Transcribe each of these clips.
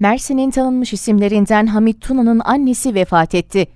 Mersin'in tanınmış isimlerinden Hamit Tuna'nın annesi vefat etti.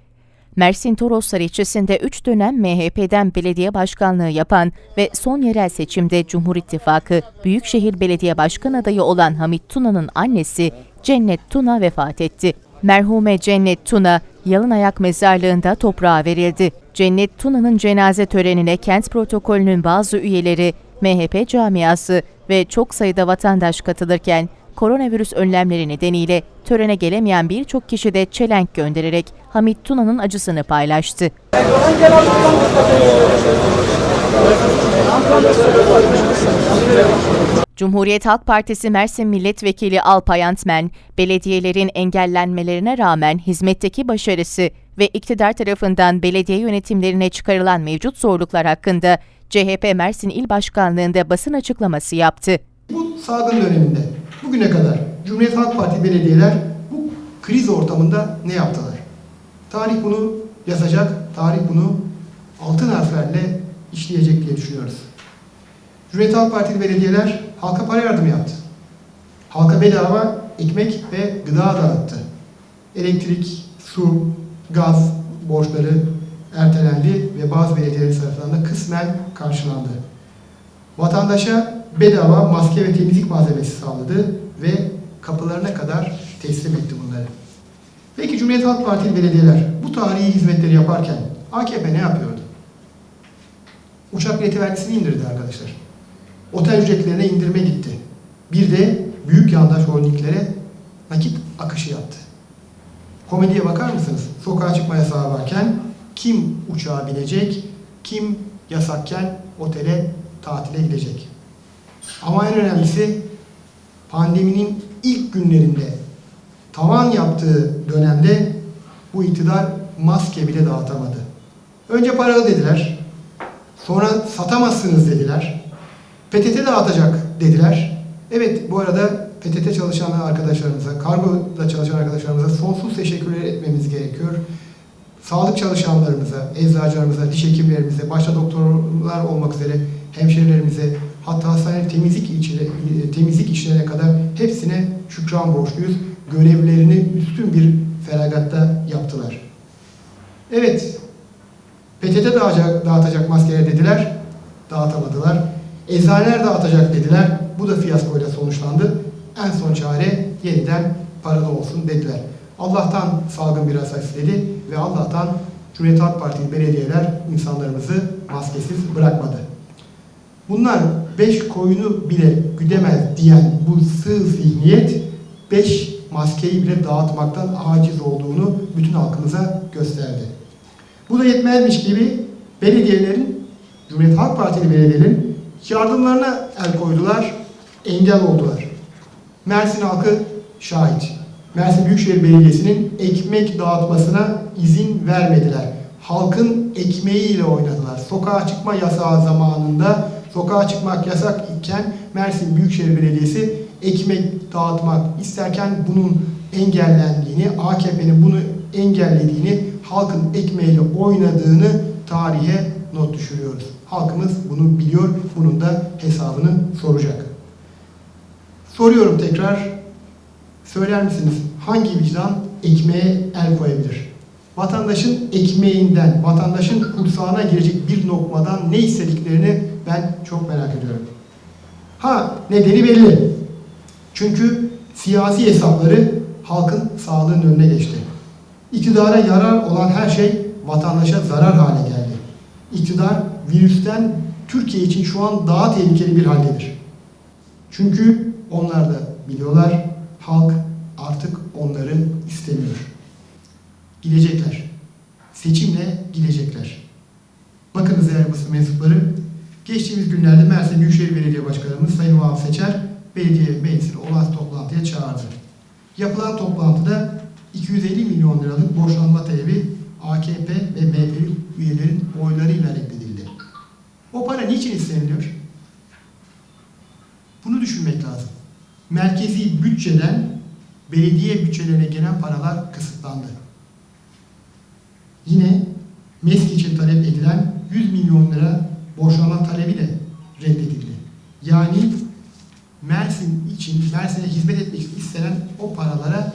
Mersin Toroslar ilçesinde 3 dönem MHP'den belediye başkanlığı yapan ve son yerel seçimde Cumhur İttifakı Büyükşehir Belediye Başkan adayı olan Hamit Tuna'nın annesi Cennet Tuna vefat etti. Merhume Cennet Tuna, Yalınayak Mezarlığı'nda toprağa verildi. Cennet Tuna'nın cenaze törenine kent protokolünün bazı üyeleri, MHP camiası ve çok sayıda vatandaş katılırken koronavirüs önlemleri nedeniyle törene gelemeyen birçok kişi de çelenk göndererek Hamit Tuna'nın acısını paylaştı. Cumhuriyet Halk Partisi Mersin Milletvekili Alpay Antmen, belediyelerin engellenmelerine rağmen hizmetteki başarısı ve iktidar tarafından belediye yönetimlerine çıkarılan mevcut zorluklar hakkında CHP Mersin İl Başkanlığı'nda basın açıklaması yaptı. Bu salgın döneminde bugüne kadar Cumhuriyet Halk Parti belediyeler bu kriz ortamında ne yaptılar? Tarih bunu yazacak, tarih bunu altın harflerle işleyecek diye düşünüyoruz. Cumhuriyet Halk Partili belediyeler halka para yardımı yaptı. Halka bedava ekmek ve gıda dağıttı. Elektrik, su, gaz borçları ertelendi ve bazı belediyeler tarafından da kısmen karşılandı. Vatandaşa bedava maske ve temizlik malzemesi sağladı ve kapılarına kadar teslim etti bunları. Peki Cumhuriyet Halk Partili belediyeler bu tarihi hizmetleri yaparken AKP ne yapıyordu? Uçak bileti vergisini indirdi arkadaşlar. Otel ücretlerine indirme gitti. Bir de büyük yandaş holdinglere nakit akışı yaptı. Komediye bakar mısınız? Sokağa çıkma yasağı varken kim uçağa binecek, kim yasakken otele tatile gidecek. Ama en önemlisi pandeminin ilk günlerinde tavan yaptığı dönemde bu iktidar maske bile dağıtamadı. Önce paralı dediler. Sonra satamazsınız dediler. PTT dağıtacak dediler. Evet bu arada PTT çalışan arkadaşlarımıza, kargoda çalışan arkadaşlarımıza sonsuz teşekkürler etmemiz gerekiyor. Sağlık çalışanlarımıza, eczacılarımıza, diş hekimlerimize, başta doktorlar olmak üzere hemşerilerimize, hatta hastane temizlik, içine, temizlik işlerine kadar hepsine şükran borçluyuz. Görevlerini üstün bir feragatta yaptılar. Evet, PTT dağıtacak, dağıtacak maskeler dediler, dağıtamadılar. Eczaneler dağıtacak dediler, bu da fiyaskoyla sonuçlandı. En son çare yeniden paralı olsun dediler. Allah'tan salgın biraz hafifledi ve Allah'tan Cumhuriyet Halk Partili belediyeler insanlarımızı maskesiz bırakmadı. Bunlar beş koyunu bile güdemez diyen bu sığ zihniyet beş maskeyi bile dağıtmaktan aciz olduğunu bütün halkımıza gösterdi. Bu da yetmezmiş gibi belediyelerin, Cumhuriyet Halk Partili belediyelerin yardımlarına el koydular, engel oldular. Mersin halkı şahit. Mersin Büyükşehir Belediyesi'nin ekmek dağıtmasına izin vermediler. Halkın ekmeğiyle oynadılar. Sokağa çıkma yasağı zamanında sokağa çıkmak yasak iken Mersin Büyükşehir Belediyesi ekmek dağıtmak isterken bunun engellendiğini, AKP'nin bunu engellediğini, halkın ekmeğiyle oynadığını tarihe not düşürüyoruz. Halkımız bunu biliyor, bunun da hesabını soracak. Soruyorum tekrar, söyler misiniz hangi vicdan ekmeğe el koyabilir? Vatandaşın ekmeğinden, vatandaşın kursağına girecek bir lokmadan ne istediklerini ben çok merak ediyorum. Ha nedeni belli. Çünkü siyasi hesapları halkın sağlığının önüne geçti. İktidara yarar olan her şey vatandaşa zarar hale geldi. İktidar virüsten Türkiye için şu an daha tehlikeli bir haldedir. Çünkü onlar da biliyorlar halk artık onları istemiyor. Gidecekler. Geçtiğimiz günlerde Mersin Büyükşehir Belediye Başkanımız Sayın Vahap Seçer, belediye meclisini olağanüstü toplantıya çağırdı. Yapılan toplantıda 250 milyon liralık borçlanma talebi AKP ve MHP üyelerin oylarıyla reddedildi. O para niçin isteniliyor? Bunu düşünmek lazım. Merkezi bütçeden belediye bütçelerine gelen paralar kısıtlandı. Yine MESK için talep edilen 100 milyon lira borçlanma talebi de reddedildi. Yani Mersin için Mersin'e hizmet etmek istenen o paralara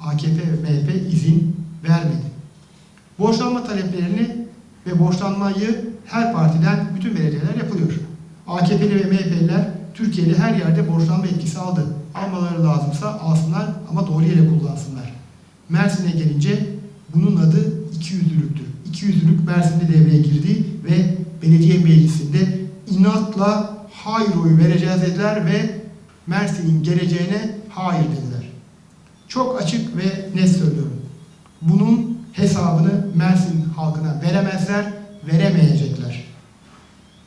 AKP ve MHP izin vermedi. Borçlanma taleplerini ve borçlanmayı her partiden bütün belediyeler yapılıyor. AKP'li ve MHP'liler Türkiye'de her yerde borçlanma etkisi aldı. Almaları lazımsa alsınlar ama doğru yere kullansınlar. Mersin'e gelince bunun adı ikiyüzlülüktür. İkiyüzlülük Mersin'de devreye girdi ve belediye meclisinde inatla hayır oyu vereceğiz dediler ve Mersin'in geleceğine hayır dediler. Çok açık ve net söylüyorum. Bunun hesabını Mersin halkına veremezler, veremeyecekler.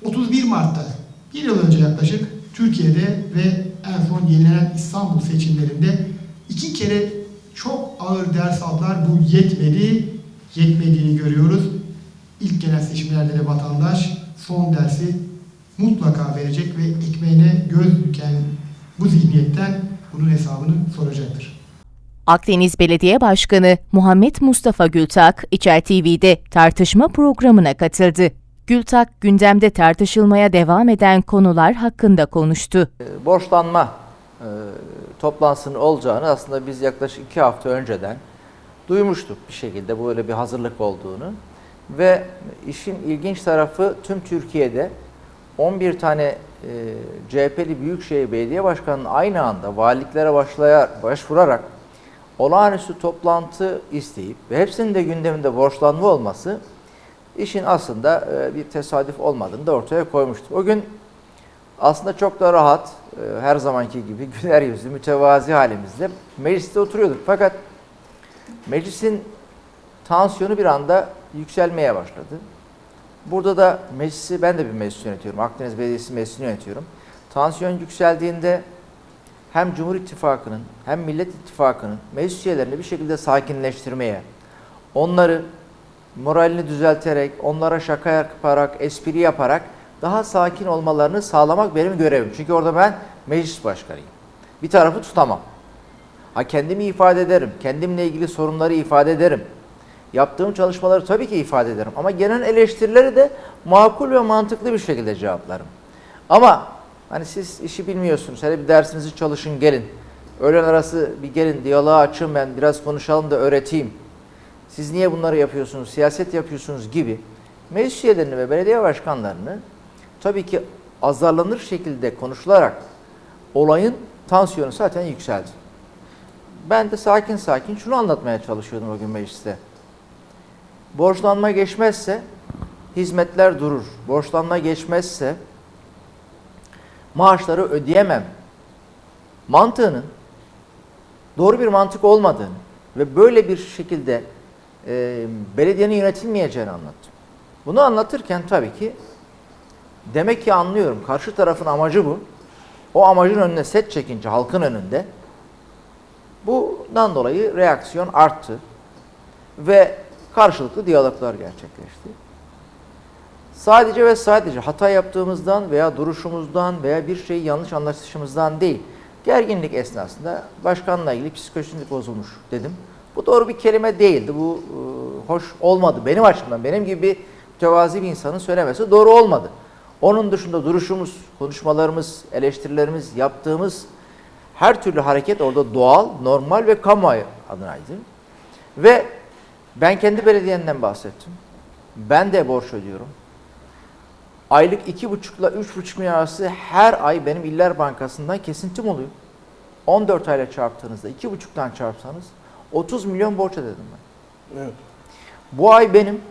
31 Mart'ta bir yıl önce yaklaşık Türkiye'de ve en son yenilenen İstanbul seçimlerinde iki kere çok ağır ders aldılar. Bu yetmedi, yetmediğini görüyoruz. İlk genel seçimlerde de vatandaş son dersi mutlaka verecek ve ekmeğine göz büken bu zihniyetten bunun hesabını soracaktır. Akdeniz Belediye Başkanı Muhammed Mustafa Gültak, İçer TV'de tartışma programına katıldı. Gültak, gündemde tartışılmaya devam eden konular hakkında konuştu. E, borçlanma e, toplantısının olacağını aslında biz yaklaşık iki hafta önceden duymuştuk bir şekilde böyle bir hazırlık olduğunu. Ve işin ilginç tarafı tüm Türkiye'de 11 tane e, CHP'li Büyükşehir Belediye Başkanı'nın aynı anda valiliklere başlaya, başvurarak olağanüstü toplantı isteyip ve hepsinin de gündeminde borçlanma olması işin aslında e, bir tesadüf olmadığını da ortaya koymuştu. O gün aslında çok da rahat, e, her zamanki gibi güler yüzlü, mütevazi halimizde mecliste oturuyorduk. Fakat meclisin tansiyonu bir anda yükselmeye başladı. Burada da meclisi, ben de bir meclis yönetiyorum. Akdeniz Belediyesi meclisini yönetiyorum. Tansiyon yükseldiğinde hem Cumhur İttifakı'nın hem Millet İttifakı'nın meclis üyelerini bir şekilde sakinleştirmeye, onları moralini düzelterek, onlara şaka yaparak, espri yaparak daha sakin olmalarını sağlamak benim görevim. Çünkü orada ben meclis başkanıyım. Bir tarafı tutamam. Ha kendimi ifade ederim. Kendimle ilgili sorunları ifade ederim. Yaptığım çalışmaları tabii ki ifade ederim. Ama gelen eleştirileri de makul ve mantıklı bir şekilde cevaplarım. Ama hani siz işi bilmiyorsunuz. Hele bir dersinizi çalışın gelin. Öğlen arası bir gelin diyaloğa açın ben biraz konuşalım da öğreteyim. Siz niye bunları yapıyorsunuz, siyaset yapıyorsunuz gibi meclis üyelerini ve belediye başkanlarını tabii ki azarlanır şekilde konuşularak olayın tansiyonu zaten yükseldi. Ben de sakin sakin şunu anlatmaya çalışıyordum o gün mecliste. Borçlanma geçmezse hizmetler durur. Borçlanma geçmezse maaşları ödeyemem mantığının doğru bir mantık olmadığını ve böyle bir şekilde e, belediyenin yönetilmeyeceğini anlattım. Bunu anlatırken tabii ki demek ki anlıyorum. Karşı tarafın amacı bu. O amacın önüne set çekince halkın önünde bundan dolayı reaksiyon arttı ve karşılıklı diyaloglar gerçekleşti. Sadece ve sadece hata yaptığımızdan veya duruşumuzdan veya bir şeyi yanlış anlaşışımızdan değil, gerginlik esnasında başkanla ilgili psikolojisi bozulmuş dedim. Bu doğru bir kelime değildi. Bu e, hoş olmadı benim açımdan. Benim gibi mütevazi bir insanın söylemesi doğru olmadı. Onun dışında duruşumuz, konuşmalarımız, eleştirilerimiz, yaptığımız her türlü hareket orada doğal, normal ve kamuoyu adınaydı. Ve ben kendi belediyemden bahsettim. Ben de borç ödüyorum. Aylık iki buçukla üç buçuk milyon arası her ay benim İller Bankası'ndan kesintim oluyor. 14 ayla çarptığınızda iki buçuktan çarpsanız 30 milyon borç ödedim ben. Evet. Bu ay benim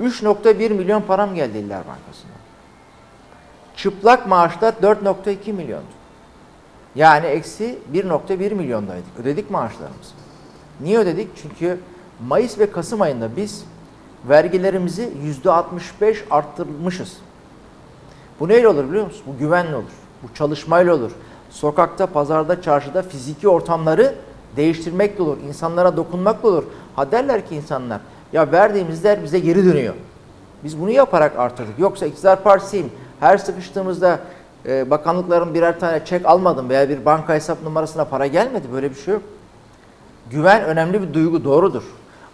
3.1 milyon param geldi İller Bankası'ndan. Çıplak maaşlar 4.2 milyondu. Yani eksi 1.1 milyondaydık. Ödedik maaşlarımızı. Niye ödedik? Çünkü Mayıs ve Kasım ayında biz vergilerimizi %65 arttırmışız. Bu neyle olur biliyor musun? Bu güvenle olur. Bu çalışmayla olur. Sokakta, pazarda, çarşıda fiziki ortamları değiştirmekle olur. İnsanlara dokunmakla olur. Ha derler ki insanlar ya verdiğimiz der bize geri dönüyor. Biz bunu yaparak artırdık. Yoksa iktidar partisiyim. Her sıkıştığımızda e, bakanlıkların birer tane çek almadım veya bir banka hesap numarasına para gelmedi. Böyle bir şey yok. Güven önemli bir duygu doğrudur.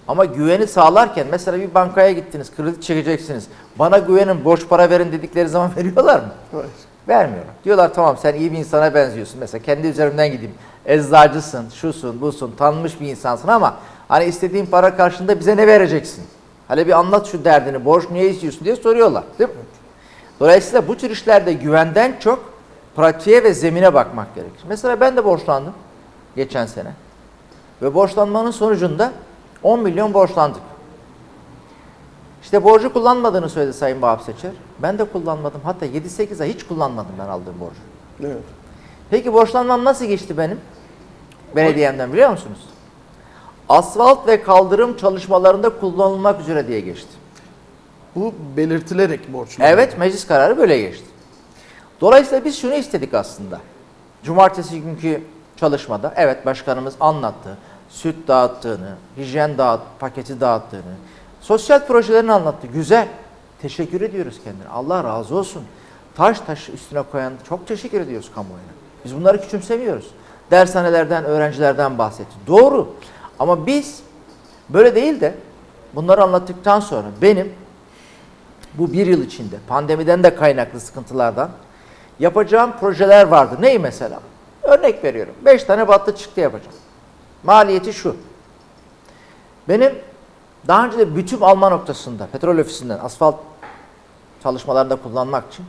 Ama güveni sağlarken mesela bir bankaya gittiniz, kredi çekeceksiniz. Bana güvenin, borç para verin dedikleri zaman veriyorlar mı? Hayır. Vermiyorlar. Diyorlar tamam sen iyi bir insana benziyorsun. Mesela kendi üzerimden gideyim. Eczacısın, şusun, busun, tanınmış bir insansın ama hani istediğin para karşılığında bize ne vereceksin? Hele bir anlat şu derdini, borç niye istiyorsun diye soruyorlar. Değil mi? Dolayısıyla bu tür işlerde güvenden çok pratiğe ve zemine bakmak gerekir. Mesela ben de borçlandım geçen sene. Ve borçlanmanın sonucunda 10 milyon borçlandık. İşte borcu kullanmadığını söyledi Sayın Vahap Seçer. Ben de kullanmadım. Hatta 7-8 ay hiç kullanmadım ben aldığım borcu. Evet. Peki borçlanmam nasıl geçti benim? Belediyemden biliyor musunuz? Asfalt ve kaldırım çalışmalarında kullanılmak üzere diye geçti. Bu belirtilerek borçlu. Evet meclis kararı böyle geçti. Dolayısıyla biz şunu istedik aslında. Cumartesi günkü çalışmada evet başkanımız anlattı. Süt dağıttığını, hijyen dağıt, paketi dağıttığını, sosyal projelerini anlattı. Güzel. Teşekkür ediyoruz kendine. Allah razı olsun. Taş taş üstüne koyan çok teşekkür ediyoruz kamuoyuna. Biz bunları küçümsemiyoruz. Dershanelerden, öğrencilerden bahsetti. Doğru. Ama biz böyle değil de bunları anlattıktan sonra benim bu bir yıl içinde pandemiden de kaynaklı sıkıntılardan yapacağım projeler vardı. Neyi mesela? Örnek veriyorum. 5 tane battı çıktı yapacağım. Maliyeti şu. Benim daha önce de bütün alma noktasında petrol ofisinden asfalt çalışmalarında kullanmak için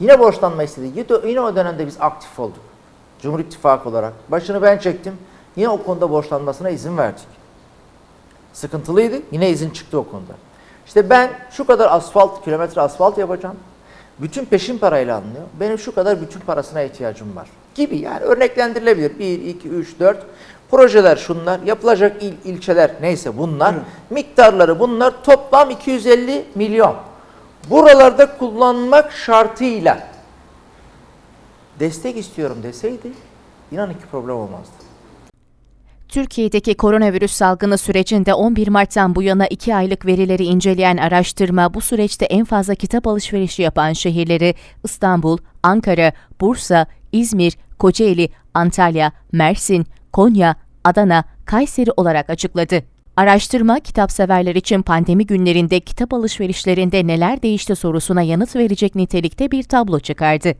yine borçlanma istedik. Yine- o dönemde biz aktif olduk. Cumhur İttifakı olarak. Başını ben çektim. Yine o konuda borçlanmasına izin verdik. Sıkıntılıydı. Yine izin çıktı o konuda. İşte ben şu kadar asfalt, kilometre asfalt yapacağım. Bütün peşin parayla alınıyor. Benim şu kadar bütün parasına ihtiyacım var. Gibi yani örneklendirilebilir. 1, 2, 3, 4. Projeler şunlar. Yapılacak il, ilçeler neyse bunlar. Miktarları bunlar. Toplam 250 milyon. Buralarda kullanmak şartıyla destek istiyorum deseydi inanın ki problem olmazdı. Türkiye'deki koronavirüs salgını sürecinde 11 Mart'tan bu yana 2 aylık verileri inceleyen araştırma bu süreçte en fazla kitap alışverişi yapan şehirleri İstanbul, Ankara, Bursa, İzmir, Kocaeli, Antalya, Mersin, Konya, Adana, Kayseri olarak açıkladı. Araştırma, kitapseverler için pandemi günlerinde kitap alışverişlerinde neler değişti sorusuna yanıt verecek nitelikte bir tablo çıkardı.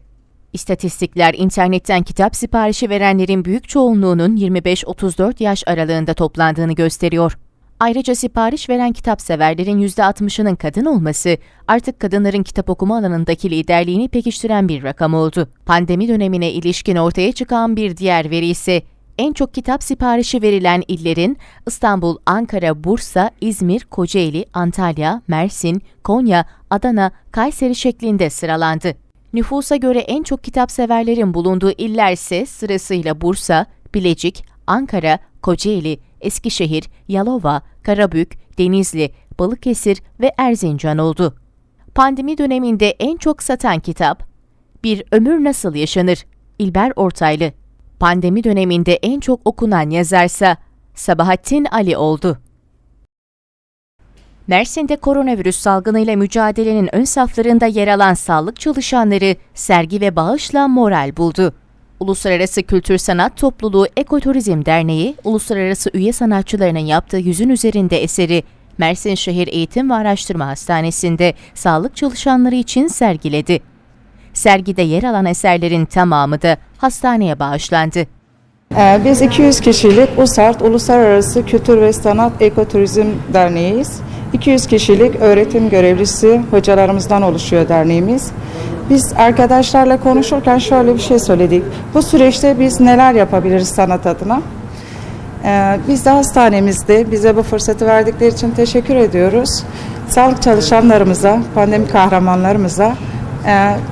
İstatistikler internetten kitap siparişi verenlerin büyük çoğunluğunun 25-34 yaş aralığında toplandığını gösteriyor. Ayrıca sipariş veren kitapseverlerin %60'ının kadın olması artık kadınların kitap okuma alanındaki liderliğini pekiştiren bir rakam oldu. Pandemi dönemine ilişkin ortaya çıkan bir diğer veri ise en çok kitap siparişi verilen illerin İstanbul, Ankara, Bursa, İzmir, Kocaeli, Antalya, Mersin, Konya, Adana, Kayseri şeklinde sıralandı. Nüfusa göre en çok kitapseverlerin bulunduğu iller ise sırasıyla Bursa, Bilecik, Ankara, Kocaeli, Eskişehir, Yalova, Karabük, Denizli, Balıkesir ve Erzincan oldu. Pandemi döneminde en çok satan kitap Bir Ömür Nasıl Yaşanır? İlber Ortaylı. Pandemi döneminde en çok okunan yazarsa Sabahattin Ali oldu. Mersin'de koronavirüs salgınıyla mücadelenin ön saflarında yer alan sağlık çalışanları sergi ve bağışla moral buldu. Uluslararası Kültür Sanat Topluluğu Ekoturizm Derneği, uluslararası üye sanatçılarının yaptığı yüzün üzerinde eseri Mersin Şehir Eğitim ve Araştırma Hastanesi'nde sağlık çalışanları için sergiledi. Sergide yer alan eserlerin tamamı da hastaneye bağışlandı. Ee, Biz 200 kişilik USART Uluslararası Kültür ve Sanat Ekoturizm Derneğiyiz. 200 kişilik öğretim görevlisi hocalarımızdan oluşuyor derneğimiz. Biz arkadaşlarla konuşurken şöyle bir şey söyledik. Bu süreçte biz neler yapabiliriz sanat adına? Ee, Biz de hastanemizde bize bu fırsatı verdikleri için teşekkür ediyoruz. Sağlık çalışanlarımıza, pandemi kahramanlarımıza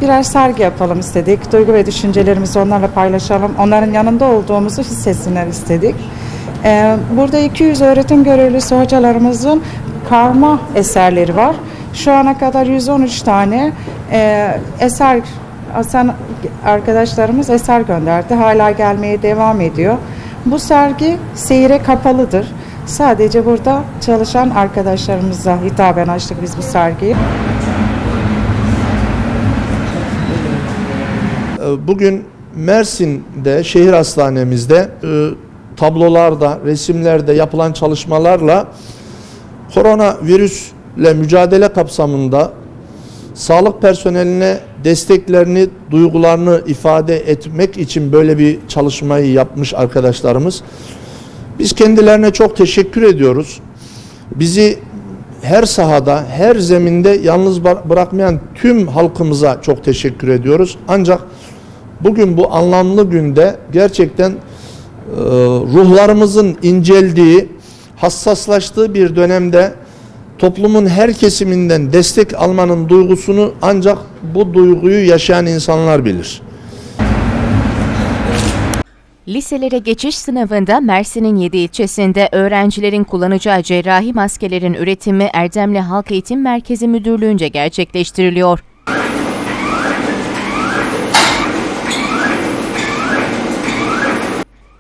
birer sergi yapalım istedik. Duygu ve düşüncelerimizi onlarla paylaşalım. Onların yanında olduğumuzu hissetsinler istedik. Ee, Burada 200 öğretim görevlisi hocalarımızın karma eserleri var. Şu ana kadar 113 tane e, eser Hasan arkadaşlarımız eser gönderdi. Hala gelmeye devam ediyor. Bu sergi seyire kapalıdır. Sadece burada çalışan arkadaşlarımıza hitaben açtık biz bu sergiyi. Bugün Mersin'de, şehir hastanemizde e, tablolarda, resimlerde yapılan çalışmalarla koronavirüsle mücadele kapsamında sağlık personeline desteklerini, duygularını ifade etmek için böyle bir çalışmayı yapmış arkadaşlarımız. Biz kendilerine çok teşekkür ediyoruz. Bizi her sahada, her zeminde yalnız bıra- bırakmayan tüm halkımıza çok teşekkür ediyoruz. Ancak bugün bu anlamlı günde gerçekten e, ruhlarımızın inceldiği, hassaslaştığı bir dönemde toplumun her kesiminden destek almanın duygusunu ancak bu duyguyu yaşayan insanlar bilir. Liselere geçiş sınavında Mersin'in 7 ilçesinde öğrencilerin kullanacağı cerrahi maskelerin üretimi Erdemli Halk Eğitim Merkezi Müdürlüğü'nce gerçekleştiriliyor.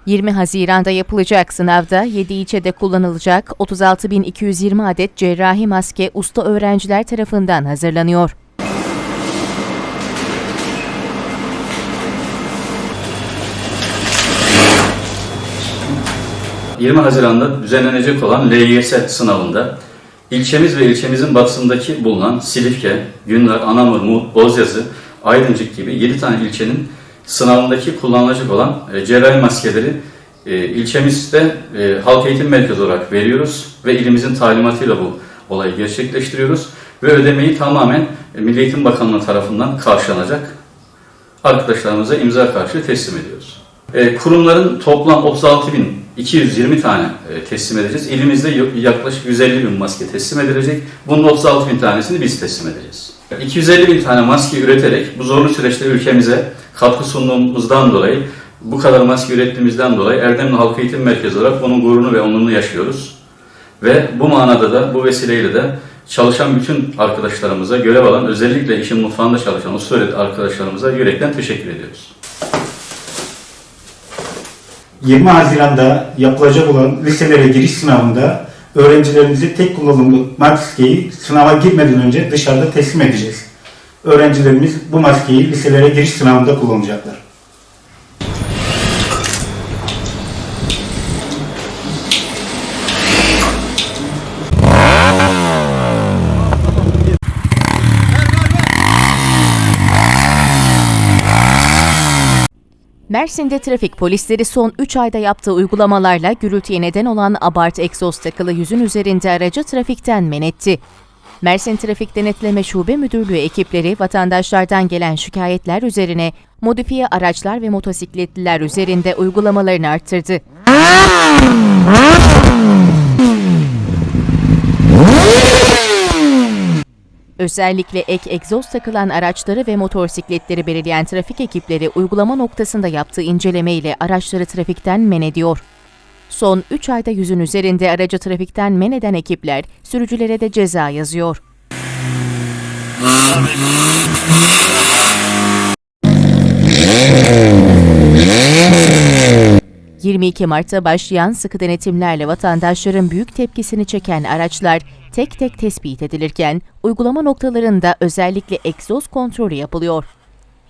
...20 Haziran'da yapılacak sınavda 7 ilçede kullanılacak 36.220 adet cerrahi maske usta öğrenciler tarafından hazırlanıyor. 20 Haziran'da düzenlenecek olan LYS sınavında ilçemiz ve ilçemizin batısındaki bulunan Silifke, Günler, Anamur, Muğ, Bozyazı, Aydıncık gibi 7 tane ilçenin sınavındaki kullanılacak olan e, cerrahi maskeleri e, ilçemizde e, halk eğitim merkezi olarak veriyoruz ve ilimizin talimatıyla bu olayı gerçekleştiriyoruz ve ödemeyi tamamen e, Milli Eğitim Bakanlığı tarafından karşılanacak arkadaşlarımıza imza karşı teslim ediyoruz. E, kurumların toplam 36.220 tane e, teslim edeceğiz. İlimizde yaklaşık 150 bin maske teslim edilecek. Bunun 36 bin tanesini biz teslim edeceğiz. 250 bin tane maske üreterek bu zorlu süreçte ülkemize katkı sunduğumuzdan dolayı bu kadar maske ürettiğimizden dolayı Erdemli Halk Eğitim Merkezi olarak bunun gururunu ve onurunu yaşıyoruz. Ve bu manada da bu vesileyle de çalışan bütün arkadaşlarımıza, görev alan özellikle işin mutfağında çalışan usta arkadaşlarımıza yürekten teşekkür ediyoruz. 20 Haziran'da yapılacak olan liselere giriş sınavında öğrencilerimize tek kullanımlı maskeyi sınava girmeden önce dışarıda teslim edeceğiz. Öğrencilerimiz bu maskeyi liselere giriş sınavında kullanacaklar. Mersin'de trafik polisleri son 3 ayda yaptığı uygulamalarla gürültüye neden olan abart egzoz takılı yüzün üzerinde aracı trafikten men etti. Mersin Trafik Denetleme Şube Müdürlüğü ekipleri vatandaşlardan gelen şikayetler üzerine modifiye araçlar ve motosikletliler üzerinde uygulamalarını arttırdı. Özellikle ek egzoz takılan araçları ve motosikletleri belirleyen trafik ekipleri uygulama noktasında yaptığı inceleme ile araçları trafikten men ediyor. Son 3 ayda yüzün üzerinde aracı trafikten men eden ekipler sürücülere de ceza yazıyor. ...22 Mart'ta başlayan sıkı denetimlerle vatandaşların büyük tepkisini çeken araçlar tek tek tespit edilirken uygulama noktalarında özellikle egzoz kontrolü yapılıyor.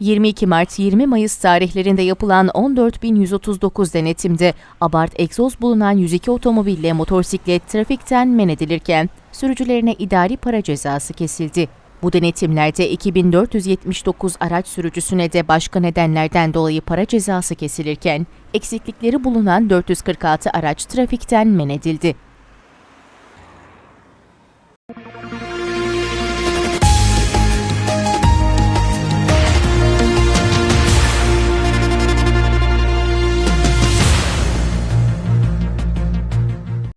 22 Mart 20 Mayıs tarihlerinde yapılan 14.139 denetimde abart egzoz bulunan 102 otomobille motosiklet trafikten men edilirken sürücülerine idari para cezası kesildi. Bu denetimlerde 2479 araç sürücüsüne de başka nedenlerden dolayı para cezası kesilirken eksiklikleri bulunan 446 araç trafikten men edildi.